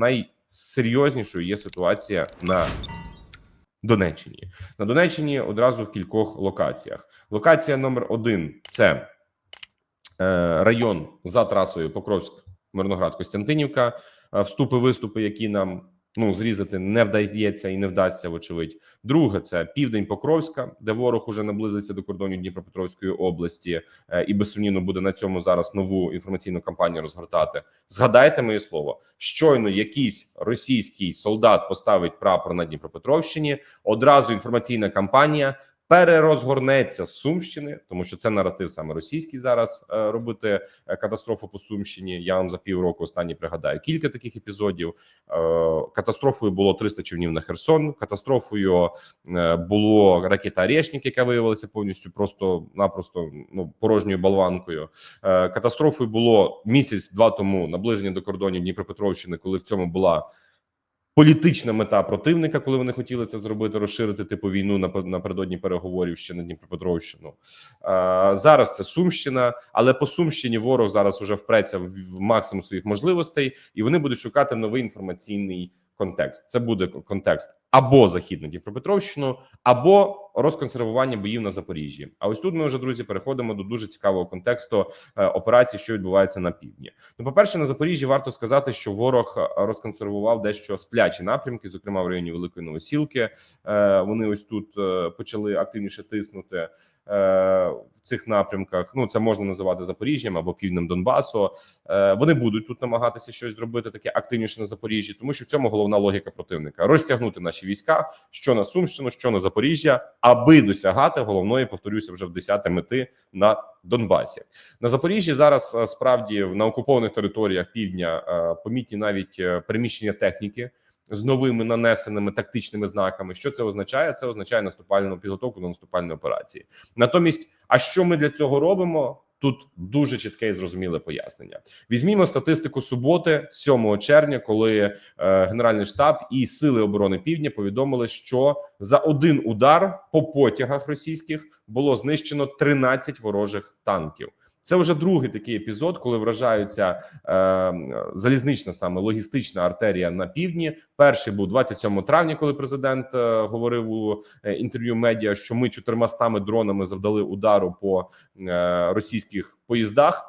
найсерйознішою є ситуація на Донеччині. На Донеччині одразу в кількох локаціях. Локація номер один це е, район за трасою Покровськ, Мирноград, Костянтинівка. Е, Вступи, виступи, які нам ну зрізати не вдається і не вдасться, вочевидь. Друге, це південь Покровська, де ворог уже наблизиться до кордонів Дніпропетровської області, е, і безсумнівно буде на цьому зараз нову інформаційну кампанію розгортати. Згадайте моє слово, щойно якийсь російський солдат поставить прапор на Дніпропетровщині. Одразу інформаційна кампанія перерозгорнеться з Сумщини, тому що це наратив саме російський зараз е, робити е, катастрофу по Сумщині. Я вам за півроку останні пригадаю кілька таких епізодів. Е, Катастрофою було 300 човнів на Херсон. Катастрофою було ракета «Орешник», яка виявилася повністю просто-напросто ну порожньою болванкою. Катастрофою було місяць-два тому наближення до кордонів Дніпропетровщини, коли в цьому була. Політична мета противника, коли вони хотіли це зробити, розширити типу війну напер- напередодні переговорів ще на Дніпропетровщину. А, зараз це Сумщина, але по Сумщині ворог зараз уже впреться в максимум своїх можливостей, і вони будуть шукати новий інформаційний контекст. Це буде контекст або захід на Дніпропетровщину, або розконсервування боїв на Запоріжжі. А ось тут ми вже друзі переходимо до дуже цікавого контексту е, операції, що відбувається на півдні. Ну, по перше, на Запоріжжі варто сказати, що ворог е, розконсервував дещо сплячі напрямки, зокрема в районі Великої Новосілки. Е, Вони ось тут почали активніше тиснути в цих напрямках. Ну це можна називати Запоріжжям або півднем Донбасу. Вони будуть тут намагатися щось зробити таке активніше на Запоріжжі, тому що в цьому головна логіка противника розтягнути наші війська, що на Сумщину, що на Запоріжжя, аби досягати головної, повторюся, вже в 10 мети на Донбасі. На Запоріжжі зараз е, справді на окупованих територіях півдня е, помітні навіть е, переміщення техніки з новими нанесеними тактичними знаками. Що це означає? Це означає наступальну підготовку до наступальної операції. Натомість, а що ми для цього робимо? Тут дуже чітке і зрозуміле пояснення. Візьмімо статистику суботи, 7 червня, коли е, Генеральний штаб і сили оборони Півдня повідомили, що за один удар по потягах російських було знищено 13 ворожих танків. Це вже другий такий епізод, коли вражаються е, залізнична саме логістична артерія на півдні. Перший був 27 травня, коли президент е, говорив у е, інтерв'ю медіа, що ми чотирмастами дронами завдали удару по е, російських поїздах.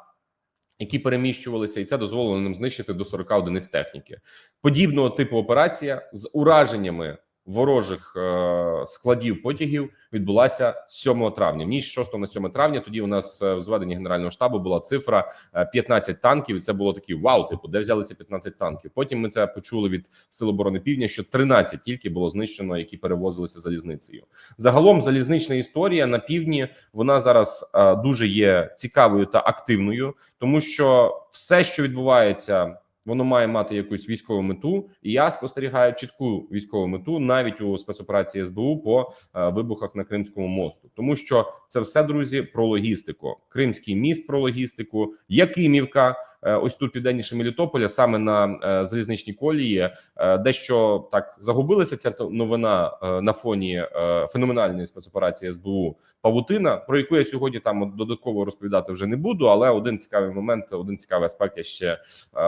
Які переміщувалися, і це дозволило нам знищити до 40 одиниць техніки. Подібного типу операція з ураженнями ворожих е, складів потягів відбулася 7 травня. Ніч 6 на 7 травня. Тоді у нас е, в зведенні генерального штабу була цифра е, 15 танків. І це було такі вау, типу, де взялися 15 танків. Потім ми це почули від Сил оборони Півдня, що 13 тільки було знищено, які перевозилися залізницею. Загалом залізнична історія на півдні вона зараз е, дуже є цікавою та активною, тому що все, що відбувається. Воно має мати якусь військову мету, і я спостерігаю чітку військову мету навіть у спецоперації СБУ по е, вибухах на Кримському мосту, тому що це все друзі про логістику. Кримський міст про логістику, Якимівка. Е, Ось тут південніше Мелітополя, саме на е, залізничній колії, е, дещо так загубилася ця новина на фоні феноменальної спецоперації СБУ Павутина, про яку я сьогодні там додатково розповідати вже не буду. Але один цікавий момент, один цікавий аспект я ще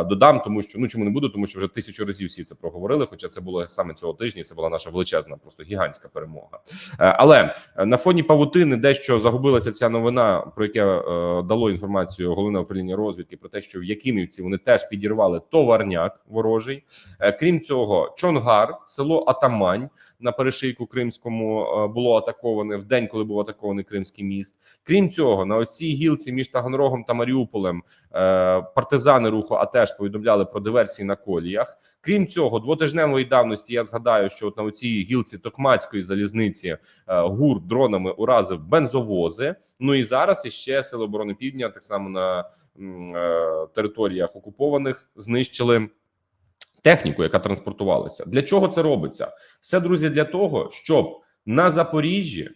додам, тому що ну чому не буду, тому що вже тисячу разів всі це проговорили. Хоча це було саме цього тижня. Це була наша величезна, просто гігантська перемога. Але на фоні павутини дещо загубилася ця новина, про яке дало інформацію головне управління розвідки про те, що в Якимівці вони теж підірвали товарняк ворожий. Е, Крім цього, Чонгар, село Атамань на перешийку Кримському е, було атаковане в день, коли був атакований Кримський міст. Крім цього, на оцій гілці між Таганрогом та Маріуполем е, партизани руху АТЕШ повідомляли про диверсії на коліях. Крім цього, двотижневої давності я згадаю, що от на оцій гілці Токмацької залізниці ГУР дронами уразив бензовози. Ну і зараз іще сили оборони Півдня, так само на територіях окупованих, знищили техніку, яка транспортувалася. Для чого це робиться? Все друзі, для того, щоб на Запоріжжі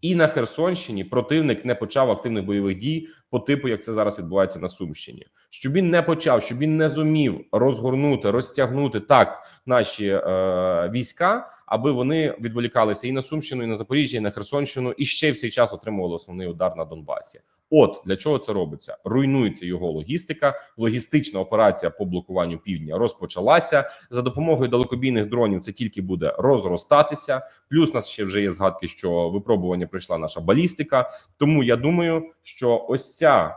і на Херсонщині противник не почав активних бойових дій по типу, як це зараз відбувається на Сумщині. Щоб він не почав, щоб він не зумів розгорнути, розтягнути так наші е, війська, аби вони відволікалися і на Сумщину, і на Запоріжжя, і на Херсонщину, і ще в цей час отримували основний удар на Донбасі. От для чого це робиться? Руйнується його логістика. Логістична операція по блокуванню півдня розпочалася за допомогою далекобійних дронів. Це тільки буде розростатися. Плюс у нас ще вже є згадки, що випробування пройшла наша балістика. Тому я думаю, що ось ця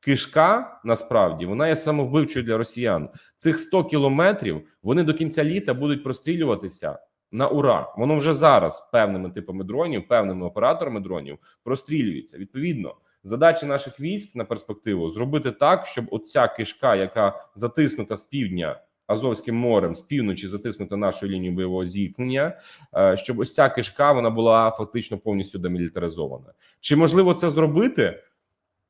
кишка насправді вона є самовбивчою для росіян. Цих 100 кілометрів вони до кінця літа будуть прострілюватися на ура. Воно вже зараз певними типами дронів, певними операторами дронів прострілюється. Відповідно, задача наших військ на перспективу зробити так, щоб оця кишка, яка затиснута з півдня. Азовським морем з півночі затиснута нашою лінією бойового зіткнення, е, щоб ось ця кишка вона була фактично повністю демілітаризована. Чи можливо це зробити?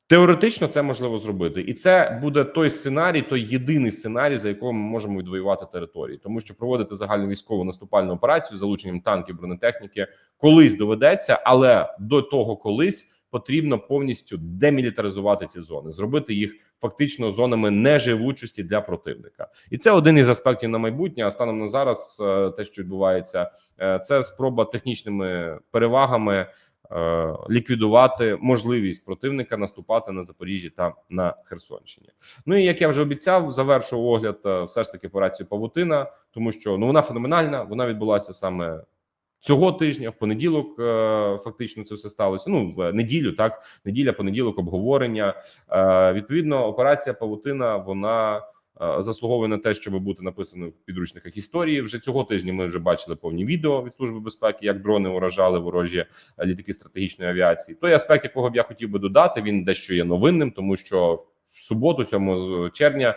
Теоретично це можливо зробити, і це буде той сценарій, той єдиний сценарій, за якого ми можемо відвоювати території, тому що проводити загальну військову наступальну операцію з залученням танків бронетехніки колись доведеться, але до того колись потрібно повністю демілітаризувати ці зони, зробити їх фактично зонами неживучості для противника, і це один із аспектів на майбутнє. А станом на зараз, е, те, що відбувається, е, це спроба технічними перевагами е, ліквідувати можливість противника наступати на Запоріжжі та на Херсонщині. Ну і як я вже обіцяв, завершу огляд все ж таки операцію Павутина, тому що ну вона феноменальна. Вона відбулася саме цього тижня. В понеділок е, фактично це все сталося. Ну в неділю, так неділя, понеділок, обговорення. Е, Відповідно, операція Павутина вона. е, Заслуговує на те, щоб бути написано в підручниках історії. Вже цього тижня ми вже бачили повні відео від служби безпеки, як дрони уражали ворожі літаки стратегічної авіації. Той аспект, якого б я хотів би додати, він дещо є новинним, тому що в суботу, 7 червня,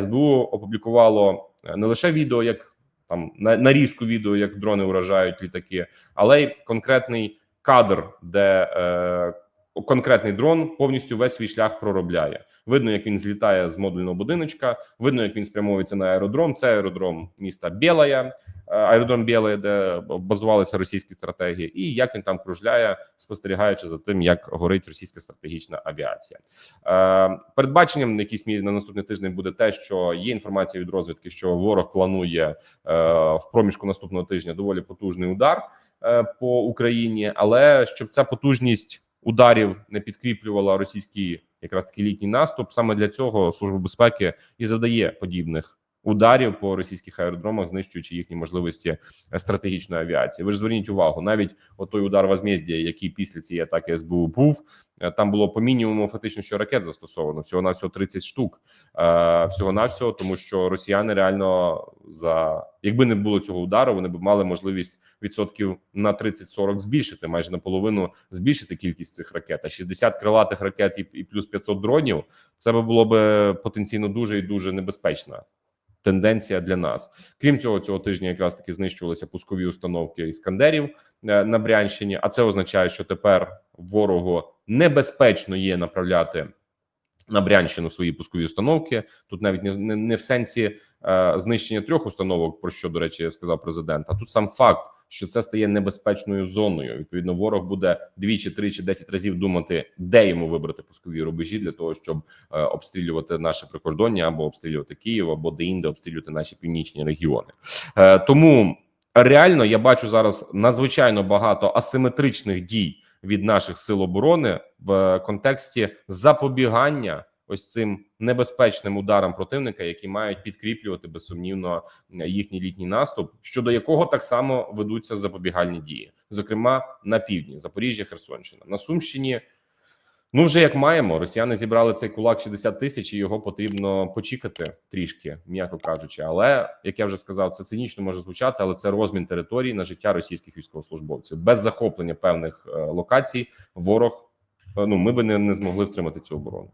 СБУ опублікувало не лише відео, як там на нарізку відео, як дрони уражають літаки, але й конкретний кадр, де е, конкретний дрон повністю весь свій шлях проробляє. Видно, як він злітає з модульного будиночка. Видно, як він спрямовується на аеродром. Це аеродром міста Білая, е, аеродром Білая, де базувалися російські стратегії, і як він там кружляє, спостерігаючи за тим, як горить російська стратегічна авіація. Е, передбаченням на якійсь мірі на наступний тиждень буде те, що є інформація від розвідки, що ворог планує е, в проміжку наступного тижня доволі потужний удар по Україні, але щоб ця потужність ударів не підкріплювала російський якраз такий літній наступ. Саме для цього служба безпеки і задає подібних ударів по російських аеродромах, знищуючи їхні можливості е, стратегічної авіації. Ви ж зверніть увагу, навіть отой удар Возмездія, який після цієї атаки СБУ був, е, там було по мінімуму фактично, що ракет застосовано всього на всього 30 штук. Е, всього на всього, тому що росіяни реально за якби не було цього удару, вони б мали можливість відсотків на 30-40 збільшити, майже наполовину збільшити кількість цих ракет. А 60 крилатих ракет і, плюс 500 дронів. Це було б потенційно дуже і дуже небезпечна тенденція для нас. Крім цього, цього тижня якраз таки знищувалися пускові установки іскандерів е, на Брянщині. А це означає, що тепер ворогу небезпечно є направляти. На Брянщину свої пускові установки тут навіть не, не, не в сенсі е, знищення трьох установок, про що до речі сказав президент. А тут сам факт, що це стає небезпечною зоною. Відповідно, ворог буде двічі, тричі, десять разів думати, де йому вибрати пускові рубежі для того, щоб е, обстрілювати наше прикордоння або обстрілювати Київ, або де-інде обстрілювати наші північні регіони. Е, тому реально я бачу зараз надзвичайно багато асиметричних дій від наших сил оборони в контексті запобігання ось цим небезпечним ударам противника, які мають підкріплювати безсумнівно їхній літній наступ, щодо якого так само ведуться запобігальні дії, зокрема на півдні Запоріжжя, Херсонщина на Сумщині. Ну, вже як маємо, росіяни зібрали цей кулак 60 тисяч, і його потрібно почекати трішки, м'яко кажучи. Але як я вже сказав, це цинічно може звучати, але це розмін території на життя російських військовослужбовців без захоплення певних е, локацій. Ворог е, ну ми би не, не змогли втримати цю оборону.